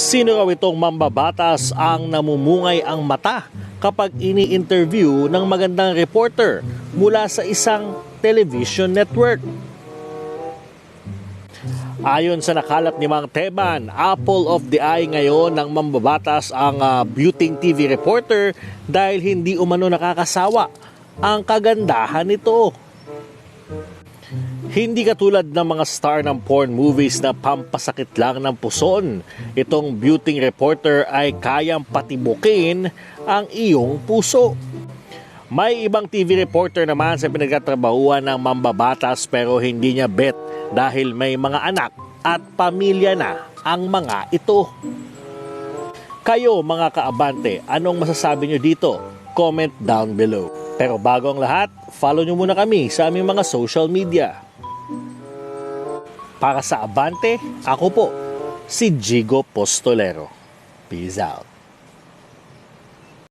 Sino raw itong mambabatas ang namumungay ang mata kapag ini-interview ng magandang reporter mula sa isang television network? Ayon sa nakalat ni Mang Teban, apple of the eye ngayon ng mambabatas ang uh, Buting TV reporter dahil hindi umano nakakasawa ang kagandahan nito. Hindi katulad ng mga star ng porn movies na pampasakit lang ng puson. Itong beauty reporter ay kayang patibukin ang iyong puso. May ibang TV reporter naman sa pinagtatrabahuan ng mambabatas pero hindi niya bet dahil may mga anak at pamilya na ang mga ito. Kayo mga kaabante, anong masasabi nyo dito? Comment down below. Pero bago ang lahat, follow nyo muna kami sa aming mga social media. Para sa Abante, ako po, si Jigo Postolero. Peace out.